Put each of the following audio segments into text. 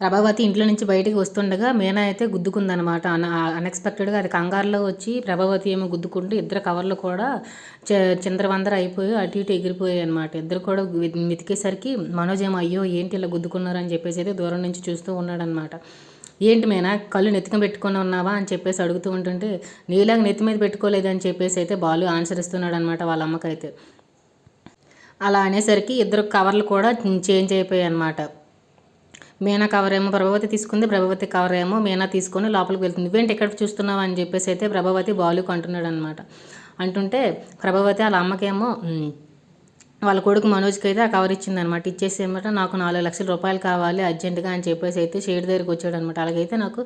ప్రభావతి ఇంట్లో నుంచి బయటికి వస్తుండగా మీనా అయితే గుద్దుకుందనమాట అన్ అన్ఎక్స్పెక్టెడ్గా అది కంగారులో వచ్చి ప్రభావతి ఏమో గుద్దుకుంటూ ఇద్దరు కవర్లు కూడా చిందరవందర అయిపోయి అటు ఇటు ఎగిరిపోయాయి అనమాట ఇద్దరు కూడా వెతికేసరికి మనోజ్ ఏమో అయ్యో ఏంటి ఇలా గుద్దుకున్నారని చెప్పేసి అయితే దూరం నుంచి చూస్తూ ఉన్నాడనమాట ఏంటి మేనా కళ్ళు నెత్తిక పెట్టుకొని ఉన్నావా? అని చెప్పేసి అడుగుతూ ఉంటుంటే నీలాగా నెత్తి మీద పెట్టుకోలేదని చెప్పేసి అయితే బాలు ఆన్సర్ ఇస్తున్నాడు అనమాట వాళ్ళ అమ్మకైతే. అలా అనేసరికి ఇద్దరు కవర్లు కూడా చేంజ్ అయిపోయాయి అనమాట మీనా కవర్ ఏమో ప్రభావతి తీసుకుంది ప్రభావతి కవర్ ఏమో మీనా తీసుకొని లోపలికి వెళ్తుంది. ఇవేంటి ఎక్కడ చూస్తున్నావు అని చెప్పేసి అయితే ప్రభావతి బాలుకు అంటున్నాడు అనమాట అంటుంటే ప్రభావతి వాళ్ళ అమ్మకేమో వాళ్ళ కొడుకు మనోజ్కి అయితే ఆ కవర్ ఇచ్చింది అనమాట ఇచ్చేసి అనమాట నాకు నాలుగు లక్షల రూపాయలు కావాలి అర్జెంటుగా అని చెప్పేసి అయితే షేడ్ దగ్గరికి వచ్చాడు అనమాట అలాగైతే నాకు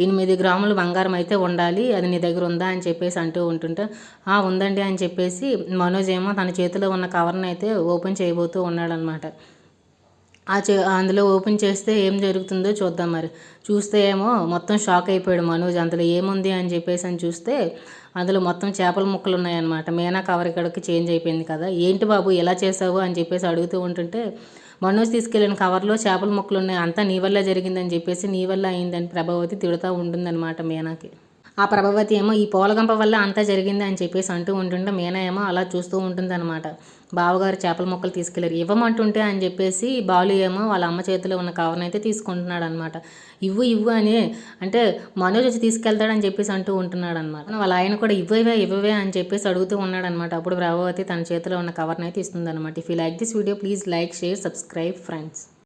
ఎనిమిది గ్రాములు బంగారం అయితే ఉండాలి అది నీ దగ్గర ఉందా అని చెప్పేసి అంటూ ఉంటుంటే ఆ ఉందండి అని చెప్పేసి మనోజ్ ఏమో తన చేతిలో ఉన్న కవర్ని అయితే ఓపెన్ చేయబోతూ ఉన్నాడనమాట ఆ చే అందులో ఓపెన్ చేస్తే ఏం జరుగుతుందో చూద్దాం మరి. చూస్తే ఏమో మొత్తం షాక్ అయిపోయాడు మనోజ్. అందులో ఏముంది అని చెప్పేసి అని చూస్తే అందులో మొత్తం చేపల ముక్కలు ఉన్నాయన్నమాట. మేనా కవర్ ఇక్కడికి చేంజ్ అయిపోయింది కదా. ఏంటి బాబు ఎలా చేసావు అని చెప్పేసి అడుగుతూ ఉంటుంటే మనోజ్ తీసుకెళ్ళిన కవర్లో చేపల ముక్కలు ఉన్నాయి అంతా నీ వల్ల జరిగిందని చెప్పేసి నీ వల్ల అయిందని ప్రభావతి తిడుతూ ఉంటుందన్నమాట మేనాకి. ఆ ప్రభావతి ఏమో ఈ పూలగంప వల్ల అంతా జరిగింది అని చెప్పేసి అంటూ ఉంటుంటే మీనా ఏమో అలా చూస్తూ ఉంటుందన్నమాట. బావగారు చేపల మొక్కలు తీసుకెళ్ళారు ఇవ్వమంటుంటే అని చెప్పేసి బాలు ఏమో వాళ్ళ అమ్మ చేతిలో ఉన్న కవర్ని అయితే తీసుకుంటున్నాడు అనమాట ఇవ్వు ఇవ్వు అని అంటే మనోజ్ వచ్చి తీసుకెళ్తాడని చెప్పేసి అంటూ ఉంటున్నాడు అనమాట వాళ్ళ ఆయన కూడా ఇవ్వవే ఇవ్వవే అని చెప్పేసి అడుగుతూ ఉన్నాడు అనమాట అప్పుడు ప్రభావతి తన చేతిలో ఉన్న కవర్ని అయితే ఇస్తుంది అనమాట if you like this video please like share subscribe friends